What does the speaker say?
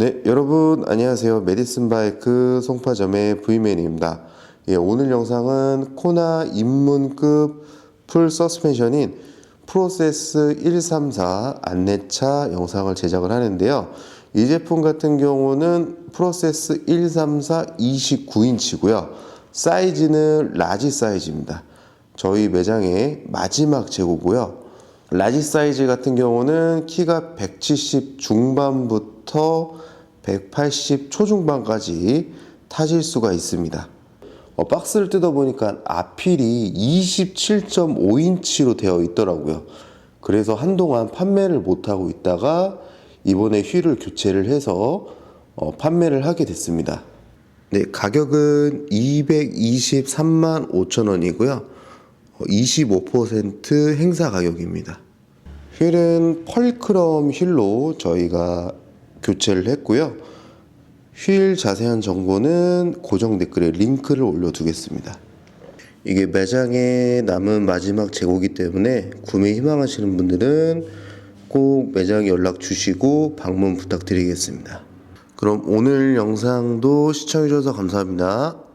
네, 여러분 안녕하세요. 메디슨 바이크 송파점의 브이맨입니다. 예, 오늘 영상은 코나 입문급 풀 서스펜션인 프로세스 134 안내차 영상을 제작을 하는데요. 이 제품 같은 경우는 프로세스 134 29인치고요. 사이즈는 라지 사이즈입니다. 저희 매장의 마지막 재고고요. 라지 사이즈 같은 경우는 키가 170 중반부터 180 초중반까지 타실 수가 있습니다. 어, 박스를 뜯어보니까 앞필이 27.5인치로 되어 있더라고요. 그래서 한동안 판매를 못하고 있다가 이번에 휠을 교체를 해서 어, 판매를 하게 됐습니다. 네, 가격은 223만 5천 원이고요. 25% 행사 가격입니다. 휠은 펄크럼 휠로 저희가 교체를 했고요. 휠 자세한 정보는 고정 댓글에 링크를 올려두겠습니다. 이게 매장에 남은 마지막 재고기 때문에 구매 희망하시는 분들은 꼭 매장에 연락 주시고 방문 부탁드리겠습니다. 그럼 오늘 영상도 시청해주셔서 감사합니다.